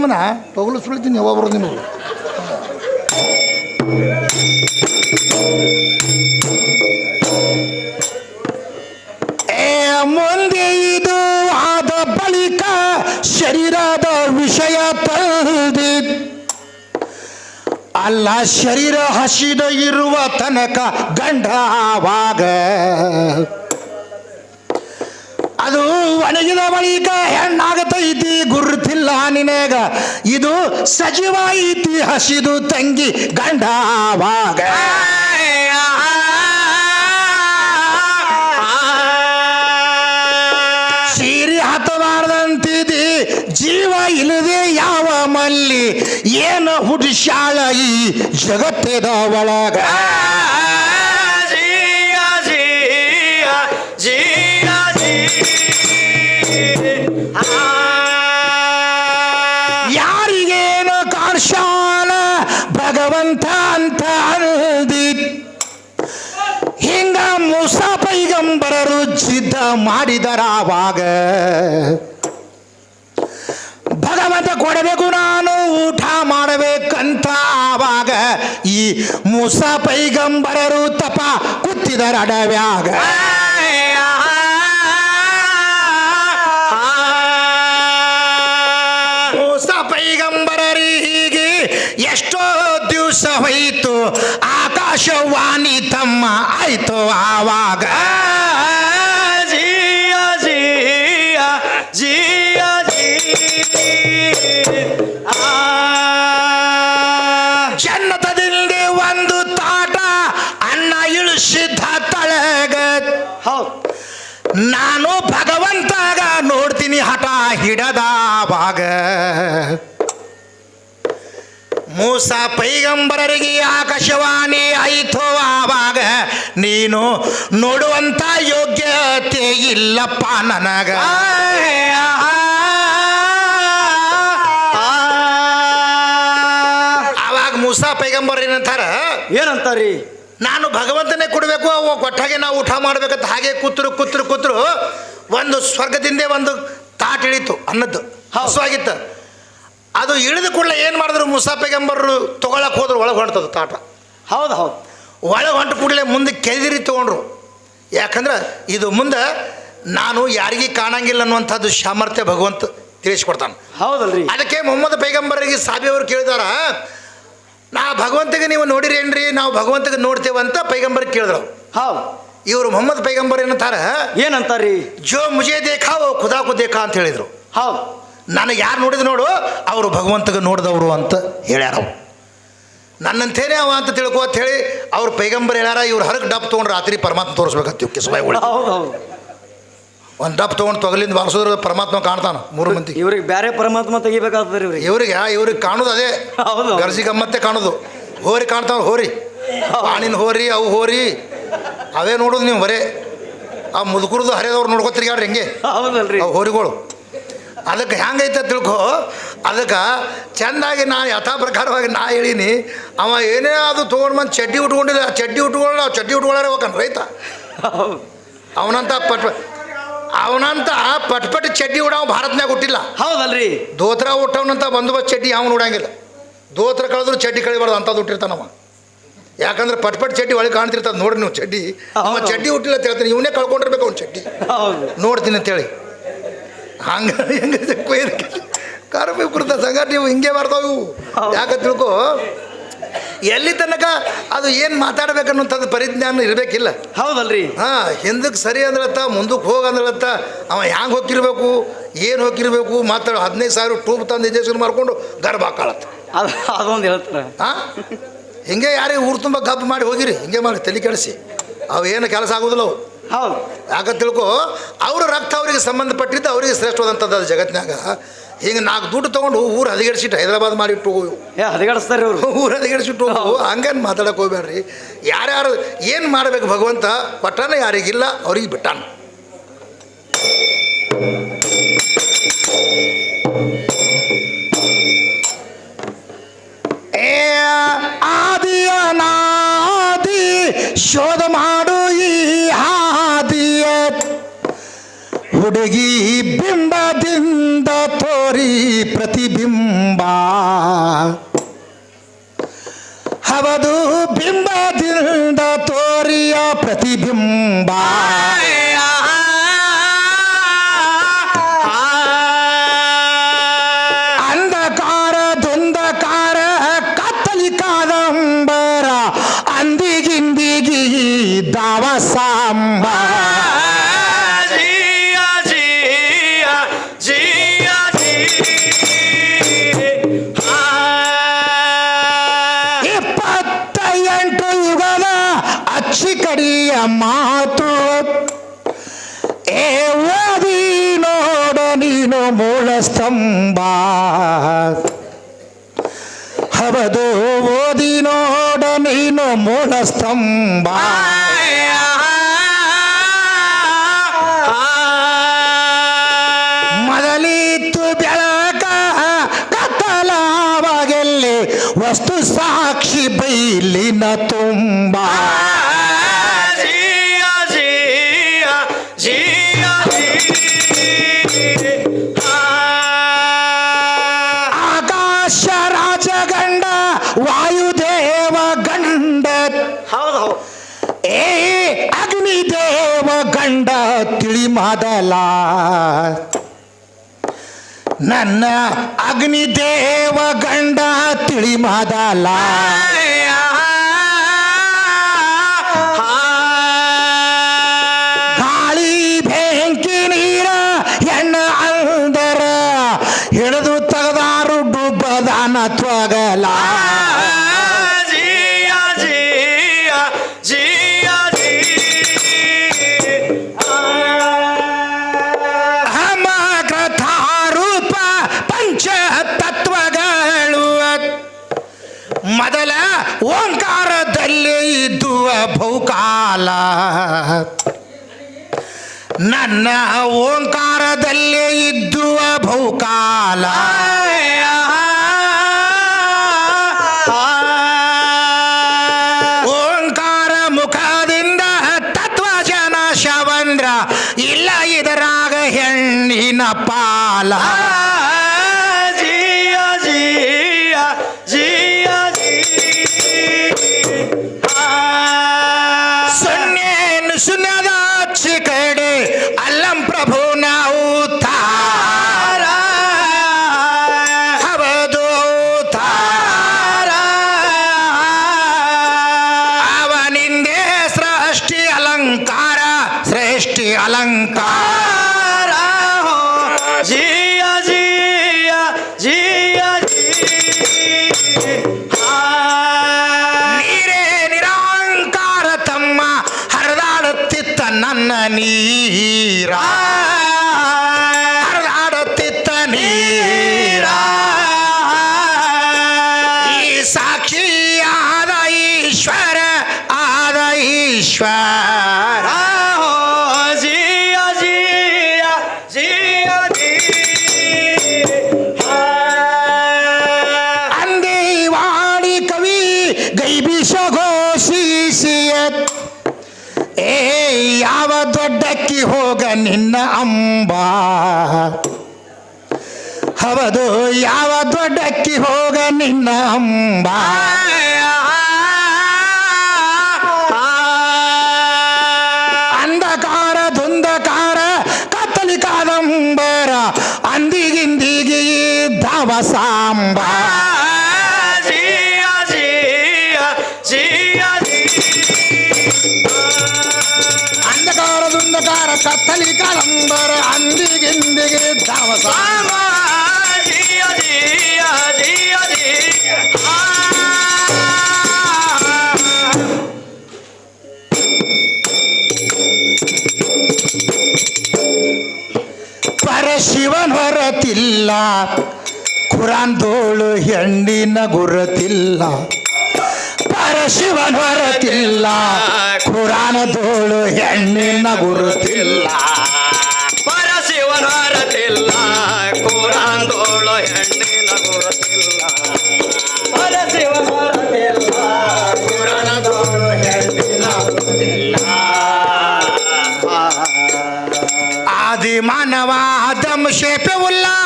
ನಿಮ್ಮನ್ನ ತೊಗಲು ಸುಳಿತೀನಿ ಯಾವಾಗ ಬರೋದು ನಿಮಗೆ? ಮುಂದೆ ಇದು ಆದ ಬಳಿಕ ಶರೀರದ ವಿಷಯ ತಂದಿ ಅಲ್ಲ ಶರೀರ ಹಸಿದ ಇರುವ ತನಕ ಗಂಡ ಆವಾಗ. ಅದು ಒಣಗಿದ ಬಳಿಕ ಹೆಣ್ಣಾಗತೈತಿ ಗುರುತಿಲ್ಲ ನಿನಗ. ಇದು ಸಜೀವ ಐತಿ ಹಸಿದು ತಂಗಿ ಗಂಡ ಸೀರಿ ಸೀರೆ ಹತಬಾರ್ದಂತಿದಿ ಜೀವ ಇಲ್ಲದೆ ಯಾವ ಮಲ್ಲಿ? ಏನು ಹುಡುಶಾಳ ಈ ಜಗತ್ತಿದ ಒಳಗ? ಯಾರಿಗೇನು ಕಾರ್ಶಾಲ ಭಗವಂತ ಅಂತ ಅಂದಿ ಹಿಂಗ ಮುಸ ಪೈಗಂಬರರು ಸಿದ್ಧ ಮಾಡಿದರಾವಾಗ ಭಗವಂತ ಕೊಡಬೇಕು ನಾನು, ಊಟ ಮಾಡಬೇಕಂತ ಆವಾಗ ಈ ಮುಸ ಪೈಗಂಬರರು ತಪ ಕುತ್ತಿದರಡವ್ಯಾಗ ಅಡವ್ಯಾಗ ದಿವಸ ಹೋಯಿತು ಆಕಾಶವಾಣಿ ತಮ್ಮ ಆಯ್ತು ಆವಾಗ. ಜನ್ನತದಿಂದ ಒಂದು ತಾಟ ಅನ್ನ ಇಳಿಸಿದ್ದ ತಳಗ. ನಾನು ಭಗವಂತಾಗ ನೋಡ್ತೀನಿ ಹಠ ಹಿಡದಾವಾಗ ಮೂಸ ಪೈಗಂಬರರಿಗೆ ಆಕಾಶವಾಣಿ ಆಯಿತು ಆವಾಗ ನೀನು ನೋಡುವಂತ ಯೋಗ್ಯತೆ ಇಲ್ಲಪ್ಪ ನನಗ. ಆವಾಗ ಮೂಸ ಪೈಗಂಬರ ಏನಂತಾರ? ಏನಂತಾರಿ? ನಾನು ಭಗವಂತನೇ ಕೊಡಬೇಕು ಅವು ಕೊಟ್ಟಾಗೆ ನಾವು ಊಟ ಮಾಡ್ಬೇಕಂತ ಹಾಗೆ ಕೂತ್ರು ಕೂತ್ರು ಕೂತ್ರು ಒಂದು ಸ್ವರ್ಗದಿಂದ ಒಂದು ತಾಟ್ ಇಳಿತು ಅನ್ನದ್ದು. ಹಸುವಾಗಿತ್ತು. ಅದು ಇಳಿದ ಕೂಡಲೇ ಏನು ಮಾಡಿದ್ರು? ಮುಸಾಫೆಗೆಂಬರು ತೊಗೊಳಕ್ಕೆ ಹೋದ್ರು ಒಳಗೆ ಹೊಂಟದ ತಾಟ. ಹೌದು ಹೌದು. ಒಳಗೆ ಹೊಂಟು ಕೂಡಲೇ ಮುಂದೆ ಕೆದಿರಿ ತೊಗೊಂಡ್ರು. ಯಾಕಂದ್ರೆ ಇದು ಮುಂದೆ ನಾನು ಯಾರಿಗೂ ಕಾಣಂಗಿಲ್ಲ ಅನ್ನುವಂಥದ್ದು ಸಾಮರ್ಥ್ಯ ಭಗವಂತ ತಿಳಿಸ್ಕೊಡ್ತಾನೆ. ಹೌದಲ್ರಿ. ಅದಕ್ಕೆ ಮೊಹಮ್ಮದ್ ಪೈಗಂಬರಿಗೆ ಸಾಬಿಯವರು ಕೇಳಿದಾರ ನಾ ಭಗವಂತಗೆ ನೀವು ನೋಡಿರೇನ್ರಿ ನಾವು ಭಗವಂತಗೆ ನೋಡ್ತೇವಂತ ಪೈಗಂಬರ್ ಕೇಳಿದ್ರು. ಹೌದು. ಇವರು ಮೊಹಮ್ಮದ್ ಪೈಗಂಬರ್ ಏನಂತಾರ? ಏನಂತಾರ್ರಿ? ಜೋ ಮುಜೆ ದೇಖಾ ಓ ಖುದಾ ಕು ದೇಖಾ ಅಂತ ಹೇಳಿದ್ರು. ಹೌದು. ನನಗೆ ಯಾರು ನೋಡಿದ ನೋಡು ಅವರು ಭಗವಂತಗೆ ನೋಡಿದವರು ಅಂತ ಹೇಳ್ಯಾರ ಅವ್ರು. ನನ್ನಂತೇನೆ ಅವ ಅಂತ ತಿಳ್ಕೊ ಅಂತ ಹೇಳಿ ಅವ್ರು ಪೈಗಂಬರ್ ಹೇಳ್ಯಾರ ಇವ್ರು ಹರಕ್ ಡಬ್ ತೊಗೊಂಡು ರಾತ್ರಿ ಪರಮಾತ್ಮ ತೋರಿಸ್ಬೇಕಂತ ಕಿಸಬಾಯಿಗಳು ಹೌದು ಹೌದು ಒಂದು ಡಬ್ ತೊಗೊಂಡು ತೊಗಲಿಂದ ಬಾರಿಸಿದ್ರೆ ಪರಮಾತ್ಮ ಕಾಣ್ತಾನ ಮೂರು ಮಂದಿ. ಇವ್ರಿಗೆ ಬೇರೆ ಪರಮಾತ್ಮ ತೆಗಿಬೇಕಾಗ್ತದೆ ಇವ್ರಿಗೆ. ಇವ್ರಿಗೆ ಇವ್ರಿಗೆ ಕಾಣೋದು ಅದೇ. ಹೌದು. ಗರ್ಜಿ ಗಮ್ಮತ್ತೆ ಕಾಣೋದು. ಹೋರಿ ಕಾಣ್ತಾವ ಹೋರಿ. ಪಾಣಿನ ಹೋರಿ ಅವು ಹೋರಿ. ಅವೇ ನೋಡೋದು ನೀವು ಬರೇ. ಆ ಮುದುಕರದು ಹರಿದವ್ರು ನೋಡ್ಕೋತಿರ್ಗಾಡ್ರಿ ಹೆಂಗೆ? ಹೌದಲ್ರಿ. ಅವು ಹೋರಿಗಳು. ಅದಕ್ಕೆ ಹೆಂಗೈತೆ ತಿಳ್ಕೊ. ಅದಕ್ಕೆ ಚೆಂದಾಗಿ ನಾ ಯಥಾ ಪ್ರಕಾರವಾಗಿ ನಾ ಹೇಳೀನಿ. ಅವ ಏನೇ ಅದು ತೊಗೊಂಡು ಬಂದು ಚಡ್ಡಿ ಉಟ್ಕೊಂಡಿಲ್ಲ ಆ ಚಡ್ಡಿ ಉಟ್ಕೊಳ್ಳೋ ಆ ಚಡ್ಡಿ ಉಟ್ಕೊಳ್ಳಾರೆ ಹೋಗನ್ ರೈತ. ಅವನಂತ ಪಟ್ ಅವನಂತ ಪಟ್ ಪಟ್ ಚಡ್ಡಿ ಉಡಾವ ಭಾರತನಾಗ ಹುಟ್ಟಿಲ್ಲ. ಹೌದಲ್ರಿ. ದೋತ್ರ ಹುಟ್ಟವನಂತ ಬಂದೋಬಸ್ತ್ ಚಡ್ಡಿ ಅವನು ಉಡಂಗಿಲ್ಲ. ದೋತ್ರ ಕಳೆದ್ರು ಚಡ್ಡಿ ಕಳಿಬಾರ್ದು ಅಂಥದ್ದು ಹುಟ್ಟಿರ್ತಾನವ ಯಾಕಂದ್ರೆ ಪಟ್ಪಟ್ ಪಟ್ ಚಡ್ಡಿ ಒಳಗೆ ಕಾಣ್ತಿರ್ತದೆ ನೋಡ್ರಿ ನೀವು ಚಡ್ಡಿ. ಅವ. ಚಡ್ಡಿ ಹುಟ್ಟಿಲ್ಲ ಅಂತ ಹೇಳ್ತೀನಿ ಇವನೇ ಕಳ್ಕೊಂಡಿರ್ಬೇಕು ಅವ್ನು ಚಡ್ಡಿ. ನೋಡ್ತೀನಿ ಅಂತೇಳಿ ಹಂಗೆ ಹೆಂಗೆ ಕೊಯ್ದಕ್ಕೆ ಕಾರ್ಮಿಕ ಕೃತ ಸಂಘಟನೆ ಇವು ಹಿಂಗೆ ಹೌದು. ಯಾಕೆ ತಿಳ್ಕೊ? ಎಲ್ಲಿ ತನಕ ಅದು ಏನು ಮಾತಾಡ್ಬೇಕನ್ನುವಂಥದ್ದು ಪರಿಜ್ಞಾನ ಇರಬೇಕಿಲ್ಲ. ಹೌದಲ್ರಿ. ಹಾಂ ಹಿಂದಕ್ಕೆ ಸರಿ ಅಂದ್ರತ್ತ ಮುಂದಕ್ಕೆ ಹೋಗಿ ಅಂದ್ರತ್ತ ಅವ ಹ್ಯಾಂಗೆ ಹೋಗಿರ್ಬೇಕು ಏನು ಹೋಗಿರ್ಬೇಕು ಮಾತಾಡೋ ಹದಿನೈದು ಸಾವಿರ ಟೂಬ್ ತಂದು ಇಂಜೆಕ್ಷನ್ ಮಾಡ್ಕೊಂಡು ಗರ್ಭ ಹಾಕಾಳತ್ತ. ಅದು ಅದೊಂದು ಹೇಳ್ತಾರೆ. ಹಾಂ? ಹಿಂಗೆ ಯಾರೇ ಊರು ತುಂಬ ಗಬ್ಬು ಮಾಡಿ ಹೋಗಿರಿ ಹಿಂಗೆ ಮಾಡಿ ತಲೆ ಕೆಡಿಸಿ. ಅವು ಏನು ಕೆಲಸ ಆಗೋದಿಲ್ಲ ಅವು. ಹೌದು. ಯಾಕೆ ತಿಳ್ಕೊ ಅವರು ರಕ್ತ ಅವರಿಗೆ ಸಂಬಂಧಪಟ್ಟಿದ್ದು ಅವರಿಗೆ ಶ್ರೇಷ್ಠವಾದಂಥದ್ದು ಅದು ಜಗತ್ತಿನಾಗ. ಹಿಂಗೆ ನಾಲ್ಕು ದುಡ್ಡು ತೊಗೊಂಡು ಊರು ಹದಿಗೆಡಿಸಿಟ್ಟು ಹೈದರಾಬಾದ್ ಮಾಡಿಟ್ಟು ಹೋಗು. ಏ ಹದಗೆಡಿಸ್ತಾರೆ ಅವರು. ಊರು ಹದಿಗೆಡಿಸಿಟ್ಟು ಹೋಗು. ಹಂಗೇನು ಮಾತಾಡಕ್ಕೆ ಹೋಗ್ಬೇಡ್ರಿ. ಯಾರ್ಯಾರು ಏನು ಮಾಡಬೇಕು ಭಗವಂತ ಪಟ್ಟಣ ಯಾರಿಗಿಲ್ಲ ಅವ್ರಿಗೆ ಬಿಟ್ಟಾನ. ಏ ಆದಿಯ ನಾದಿ ಶೋಧ ಮಾಡು ಹುಡುಗಿ ಬಿಂಬದಿಂದ ತೋರಿ ಪ್ರತಿಬಿಂಬ ಪ್ರತಿಬಿಂಬ ಹವದು ಬಿಂಬದಿಂದ ತೋರಿಯ ಪ್ರತಿಬಿಂಬ ಅಂಧಕಾರ ದುಂದಕಾರ ಕತ್ತಲಿ ಕಾದಂಬರ ಅಂದಿಗಿಂದಿಗಿ ದಾವ ಸಾಂಬ ಸ್ತಂಭ ಹಬದು ಓದಿ ನೋಡ ನೀನು ಮೂಲ ಸ್ತಂಭ. ಮೊದಲಿತ್ತು ಬೆಳಕ ಕತ್ತಲವಾಗೆಲ್ಲಿ ವಸ್ತು ತಿಳಿ ಮಾದಲ. ನನ್ನ ಅಗ್ನಿದೇವ ಗಂಡ ತಿಳಿ ಮೊದಲ. ಬಹುಕಾಲ ನನ್ನ ಓಂಕಾರದಲ್ಲಿ ಇದ್ದುವ ಬಹುಕಾಲ. ಓಂಕಾರ ಮುಖದಿಂದ ತತ್ವ ಜನ ಶವಂದ್ರ ಇಲ್ಲ ಇದರಾಗ ಹೆಣ್ಣಿನ ಪಾಲ. ಸೃಷ್ಟಿ ಅಲಂಕಾರ ನೀರೇ ನಿರಾಂಕಾರ ತಮ್ಮ ಹರಿದಾಡುತ್ತಿತ್ತ ನನ್ನ ನೀರ. ದೊಡ್ಡಕ್ಕಿ ಹೋಗ ನಿನ್ನ ಅಂಬ ಅಂಧಕಾರ ಧುಂದಕಾರ ಕತ್ತಲಿ ಕಾದಂಬರ ಅಂದಿಗಿಂದಿಗಿ ಧಾವ ಸಾಂಬ ಅಂಧಕಾರ ಧುಂದಕಾರ ಕತ್ತಲಿ ಕಾದಂಬರ ಅಂದಿಗಿಂದಿಗಿ ಧಾವ ಸಾಂಬ ಪರಶಿವನ್ ಹೊರತಿಲ್ಲ ಕುರಾನ್ ಧೋಳು ಹೆಣ್ಣಿನ ಗುರುತಿಲ್ಲ. ಪರಶಿವನ್ ಹೊರತಿಲ್ಲ ಕುರಾನ್ ಧೋಳು ಹೆಣ್ಣಿನ ಗುರುತಿಲ್ಲ. मानवा आदम से पे उल्ला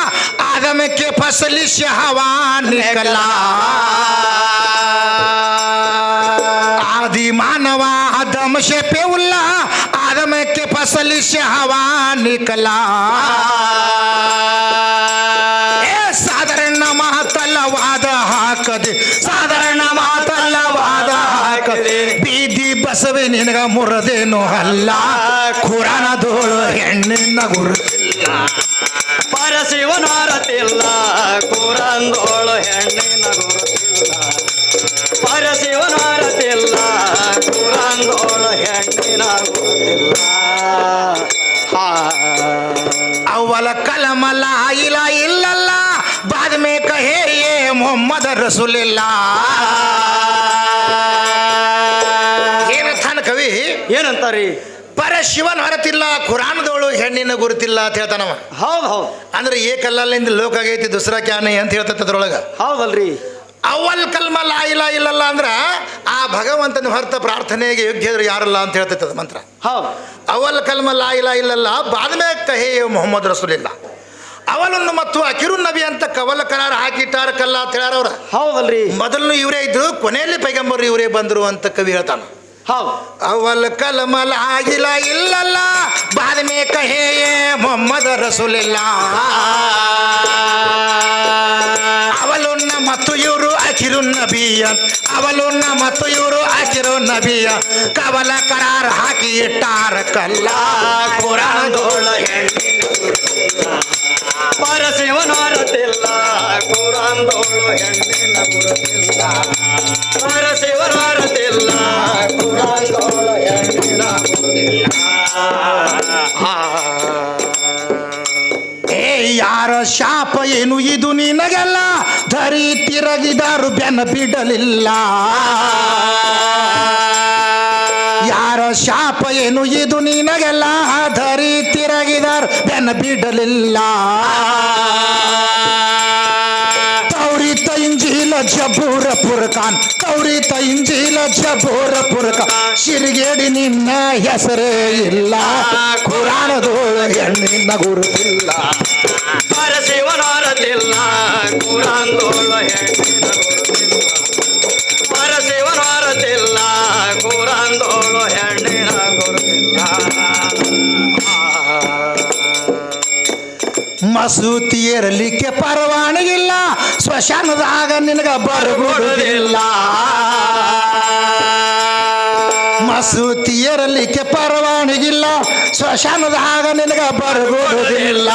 आदम के फसल से हवा निकला आदि मानवा आदम से पे उल्ला आदम के फसल से हवा निकला ಬಸವೆ ನಿನಗ ಮುರದೇನು ಅಲ್ಲ. ಖುರಾನ ಧೂಳು ಹೆಣ್ಣಿನ ಗುರು ಪರಶಿವನಾರತಿಲ್ಲ ಕೂರಂದೋಳು ಹೆಣ್ಣಿನ ಗುರುತಿಲ್ಲ. ಪರಶಿವನಾರತಿಲ್ಲ ಕೂರಂದೋಳು ಹೆಣ್ಣಿನ ಗುರುತಿಲ್ಲ. ಅವಲ ಕಲಮಲ ಇಲ್ಲ ಇಲ್ಲಲ್ಲ. ಬಾದ್ಮೇಕ ಕಹೇ ಮೊಹಮ್ಮದ್ ರಸೂಲಿಲ್ಲ. ಕವಿ? ಏನಂತಾರಿ? ಪರ ಶಿವನ ಹೊರತಿಲ್ಲ ಕುರಾನದವಳು ಹೆಣ್ಣಿನ ಗುರುತಿಲ್ಲ ಅಂತ ಹೇಳ್ತಾನವ ಹೌದು ಹೌದು. ಅಂದ್ರೆ ಕಲ್ಲಲ್ಲಿಂದ ಲೋಕ ಆಗೈತಿ ದುಸರಾ ಕ್ಯಾನೆ ಅಂತ ಹೇಳ್ತೈತೆ ಅದ್ರೊಳಗ. ಹೌದಲ್ರಿ. ಅವಲ್ ಕಲ್ಮ ಲಾ ಇಲ್ಲ ಇಲ್ಲಲ್ಲ ಅಂದ್ರ ಆ ಭಗವಂತನ ಹೊರತ ಪ್ರಾರ್ಥನೆಗೆ ಯೋಗ್ಯರು ಯಾರಲ್ಲ ಅಂತ ಹೇಳ್ತೈತೆ ಅದು ಮಂತ್ರ. ಹೌದು. ಅವಲ್ ಕಲ್ಮ ಲಾ ಇಲ್ಲ ಇಲ್ಲಲ್ಲ ಬಾದ್ಮೇ ಕಹೇ ಮೊಹಮ್ಮದ್ ರಸೂಲಿಲ್ಲ. ಅವಲನ್ನು ಮತ್ತು ಅಕಿರು ನಬಿ ಅಂತ ಕವಲ ಕರಾರ ಹಾಕಿಟ್ಟಾರ ಕಲ್ಲ ಅಂತ ಹೇಳಾರ ಅವ್ರ. ಹೌದಲ್ರಿ. ಮೊದಲು ಇವರೇ ಇದ್ರು ಕೊನೆಯಲ್ಲಿ ಪೈಗಂಬರ್ ಇವರೇ ಬಂದರು ಅಂತ ಕವಿ ಹೇಳ್ತಾನ. ಅವಲ್ ಕಲಮಲ ಆಗಿಲ್ಲ ಇಲ್ಲಲ್ಲ. ಬಾದ್ಮೇ ಕಹೇ ಮೊಹಮ್ಮದ ರಸೂಲಿಲ್ಲ. ಅವಲುನ್ನ ಮತ್ತು ಇವರು ಅಖಿರು ನಬಿಯ. ಅವಲುನ್ನ ಮತ್ತು ಇವರು ಅಖಿರು ನಬಿಯ. ಕವಲ ಕರಾರ್ ಹಾಕಿ ಇಟ್ಟಾರ ಕಲ್ಲ. ಕುರಾನದೋಳ ಪರಶಿವನಾರತಿಲ್ಲ ಕುರಾಂದೋಳು ಹೆಣ್ಣಿನ ಗುರುತಿಲ್ಲ ಪರಶಿವನಾರತಿಲ್ಲ ಏನು ಇದು ನಿನಗೆಲ್ಲ ಧರಿ ತಿರಗಿದಾರು ಬೆನ್ನ ಬಿಡಲಿಲ್ಲ. ಯಾರ ಶಾಪ ಏನು ಇದು ನಿನಗೆಲ್ಲ ಧರಿ ತಿರಗಿದಾರು ಬೆನ್ನ ಬಿಡಲಿಲ್ಲ. ಜಬೂರ ಕೌರಿ ತೌರಿತ ಇಂಜಿಲ ಜಬೂರ ಪುರಕ ಶಿರ್ಗೇಡಿ ನಿನ್ನ ಹೆಸರೇ ಇಲ್ಲ ಕುರಾನದೋಳು ಹೆಣ್ಣಿನ ಗುರುತಿಲ್ಲ. ಪರಶಿವನಾರತಿಲ್ಲ ಕುರಾಂದೋಳು ಹೆಣ್ಣಿನ ಗುರುತಿಲ್ಲ. ಪರಶಿವನಾರತಿಲ್ಲ ಕುರಾಂದೋಳು ಹೆಣ್ಣಿನ ಗುರುತಿಲ್ಲ ಮಸೂತಿ ಏರಲಿಕ್ಕೆ ಪರವಾನಗಿಲ್ಲ ಸ್ಮಶಾನದಾಗ ನಿನಗ ಬರಗುವುದಿಲ್ಲ ಮಸೂತಿ ಪರವಾನಗಿಲ್ಲ ಸ್ಮಶಾನದಾಗ ನಿನಗ ಬರಗೋದಿಲ್ಲ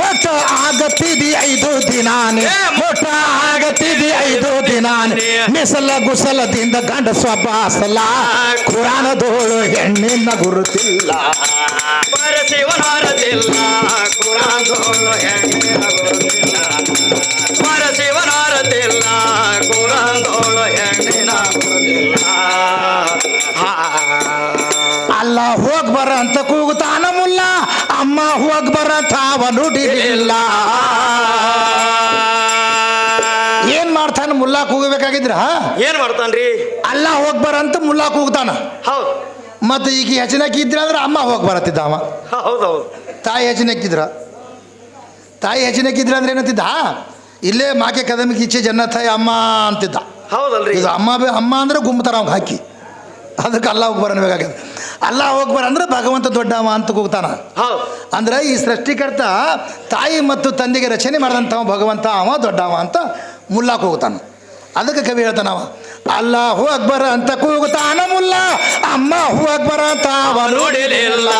ಮೊಟ್ಟ ಆಗತ್ತಿದಿ ಐದು ದಿನಾನೆ ಮೊಟ್ಟ ಆಗತ್ತಿದಿ ಐದು ದಿನಾನೆ. ಮಿಸಲ ಗುಸಲದಿಂದ ಗಂಡ ಸ್ವಭಾಸಲ ಕುರಾನದೋಳು ಹೆಣ್ಣಿನ ಗುರುತಿಲ್ಲ ಪರಶಿವನಾರತಿಲ್ಲ ಕುರಾಂದೋಳು ಹೆಣ್ಣಿನ ಗುರುತಿಲ್ಲ ಪರಶಿವನಾರತಿಲ್ಲ ನುಡಿಲಿಲ್ಲ ಏನ್ ಮಾಡ್ತಾನ ಮುಲ್ಲಾ ಕೂಗಬೇಕಾಗಿದ್ರ? ಏನ್ ಮಾಡ್ತಾನ್ರಿ? ಅಲ್ಲ ಹೋಗ್ಬಾರ ಅಂತ ಮುಲ್ಲಾ ಕೂಗ್ತಾನ. ಹೌದು. ಮತ್ತೆ ಈಗ ಹೆಚನಕ್ಕೆ ಇದ್ರ ಅಂದ್ರೆ ಅಮ್ಮ ಹೋಗಿ ಬರತ್ತಿದ್ದ ಅವ. ಹೌದೌದು ತಾಯಿ ಹೆಚ್ಚಿನಕ್ಕಿದ್ರ? ತಾಯಿ ಹೆಚ್ಚಿನಕ್ಕಿದ್ರ ಅಂದ್ರೆ ಏನಂತಿದ್ದ? ಇಲ್ಲೇ ಮಾಕೆ ಕದಮಿಗೆ ಜನ ಜನ್ನತಾಯಿ ಅಮ್ಮ ಅಂತಿದ್ದ. ಹೌದಲ್ರಿ. ಇದು ಅಮ್ಮ ಅಮ್ಮ ಅಂದ್ರೆ ಗುಮ್ಮತಾರ ಅವ್ಗೆ ಹಾಕಿ. ಅದಕ್ಕೆ ಅಲ್ಲ ಹೋಗಿ ಬರಬೇಕಾಗ್ಯದ ಅಲ್ಲ ಹೋಗ್ಬಾರ ಅಂದ್ರೆ ಭಗವಂತ ದೊಡ್ಡವ ಅಂತ ಕೂಗ್ತಾನ. ಅಂದ್ರೆ ಈ ಸೃಷ್ಟಿಕರ್ತ ತಾಯಿ ಮತ್ತು ತಂದೆಗೆ ರಚನೆ ಮಾಡಿದಂಥವ ಭಗವಂತ ಅವ ದೊಡ್ಡವ ಅಂತ ಮುಲ್ಲಾಕ್ ಹೋಗ್ತಾನ ಅದಕ್ಕೆ ಕವಿ ಹೇಳ್ತಾನ ಅವ ಅಲ್ಲ ಹೂ ಅಕ್ಬರ ಅಂತ ಕೂಗುತ್ತಾನ ಮುಲ್ಲ ಅಮ್ಮ ಹೂ ಅಕ್ಬರ ಅಂತ ನುಡಿಲಿಲ್ಲ.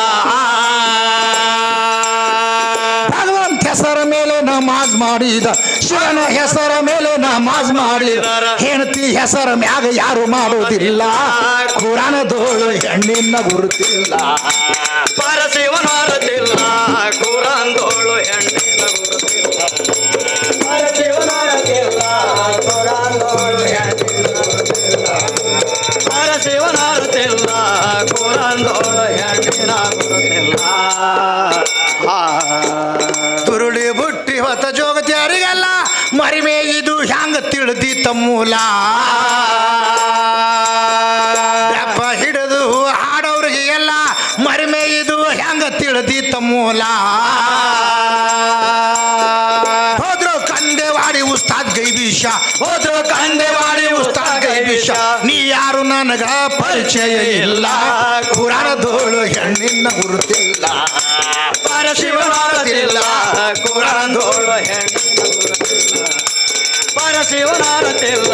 ಭಗವಂತ ಹೆಸರ ಮೇಲೆ ನಮಾಜ್ ಮಾಡಿದ ಶಿವನ ಹೆಸರ ಮೇಲೆ ನಮಾಜ್ ಮಾಡಿದ ಹೆಸರ ಮ್ಯಾಗ ಯಾರು ಮಾಡೋದಿಲ್ಲ. ಕುರಾನ ದೋಳು ಹೆಣ್ಣಿನ ಗುರುತಿಲ್ಲ. ಪರ ಕುರಾಂದೋಳು ಹೆಣ್ಣಿನ ಗುರುತಿಲ್ಲ. ಪರಶಿವನಾರತಿಲ್ಲ ಕುರಾಂದೋಳು ಹೆಣ್ಣಿನ ಗುರುತಿಲ್ಲ. ಕುರಾನ್ ಕುರಾಂದೋಳು ಹೆಣ್ಣಿನ ಗುರುತಿಲ್ಲ. ತಿಳಿದಿ ತಮ್ಮೂಲ. ಅಪ್ಪ ಹಿಡಿದು ಹಾಡೋರಿಗೆ ಎಲ್ಲ ಮರಿಮೆ ಇದು ಹೆಂಗ ತಿಳಿದಿ ತಮ್ಮೂಲ. ಹೋದ್ರು ಕಂದೇವಾಡಿ ಉಸ್ತಾದ್ ಗೈಬೀಶ, ಹೋದ್ರು ಕಂದೇವಾಡಿ ಉಸ್ತಾದ್ ಗೈಬೀಶ. ನೀ ಯಾರು ನನಗ ಪರಿಚಯ ಇಲ್ಲ ಕುರಾನದೋಳು ಹೆಣ್ಣಿನ ಗುರುತಿಲ್ಲ. ಪರಶಿವನಾರತಿಲ್ಲ ಕುರಾನದೋಳು ಹೆಣ್ಣಿನ ಗುರುತಿಲ್ಲ. ಪರಶಿವನಾರತಿಲ್ಲ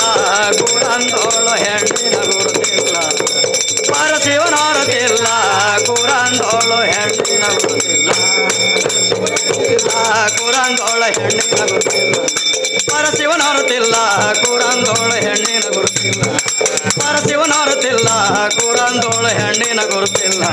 ಕುರಂದೋಳು ಹೆಣ್ಣಿನ ಗುರುತಿಲ್ಲ. ವಾರ ಶಿವನಾರತಿಲ್ಲ ಗುರಂದೋಳು ಹೆಣ್ಣಿನ ಗುರುತಿಲ್ಲ. ಕುರಂದೋಳ ಹೆಣ್ಣಿನ ಗುರುತಿಲ್ಲ. ಪರಶಿವನಾರತಿಲ್ಲ ಕುರಂದೋಳ ಹೆಣ್ಣಿನ ಗುರುತಿಲ್ಲ. ಪರಶಿವನಾರತಿಲ್ಲ ಕುರಂದೋಳ ಹೆಣ್ಣಿನ ಗುರುತಿಲ್ಲ.